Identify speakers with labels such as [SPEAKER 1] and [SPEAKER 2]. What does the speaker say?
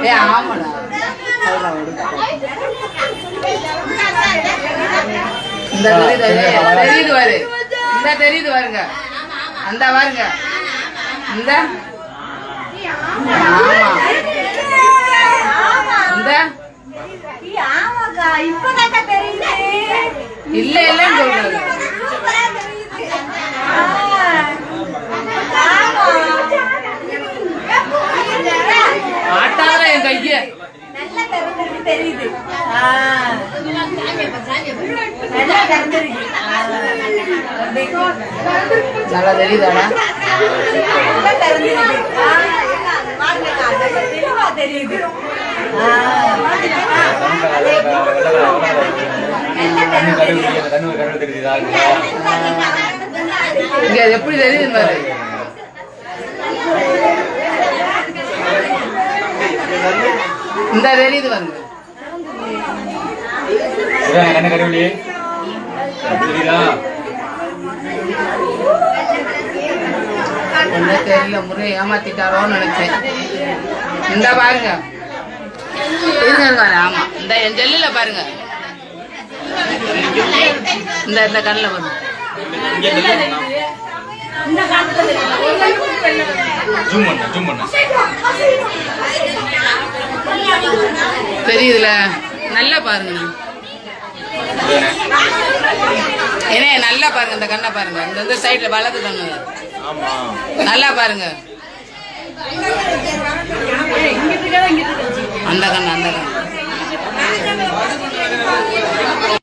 [SPEAKER 1] ஏ ஆமாடா இந்த தெரியுது பாரு. இந்த தெரியுது பாருங்க அந்த பாருங்க இந்த ஆமா இந்த இல்ல இல்லன்னு சொல்றது
[SPEAKER 2] சூப்பரா தெரியுது ஆமா
[SPEAKER 1] ஆட்டாத என் கைய.
[SPEAKER 2] நல்லா திறந்துருக்கு தெரியுது. ஆ. நல்லா திறந்துருக்கு.
[SPEAKER 1] நல்லா தெரியுதாடா?
[SPEAKER 2] நல்லா திறந்துருக்கு. தெரியுது.
[SPEAKER 1] இங்க எப்படி தெரியுது பாரு இந்த தெரியுது பாருங்க
[SPEAKER 3] இதான் கண்ணு கருவிலி தெரியுதா
[SPEAKER 1] என்ன தெரியல முறை ஏமாத்திட்டாரோன்னு நினைச்சேன். இந்த பாருங்க. ஆமா. இந்த என் ஜெல்லில பாருங்க. இந்த இந்த கண்ணில் பாருங்க.
[SPEAKER 3] ஜூம் பண்ண ஜூம் பண்ண.
[SPEAKER 1] தெரியுதுல. நல்லா பாருங்க. ஏனே நல்லா பாருங்க இந்த கண்ணை பாருங்க. இந்த இந்த சைடுல வலது கண்ணு. நல்லா பாருங்க. அந்த கண்ணு அந்த கண்ணு.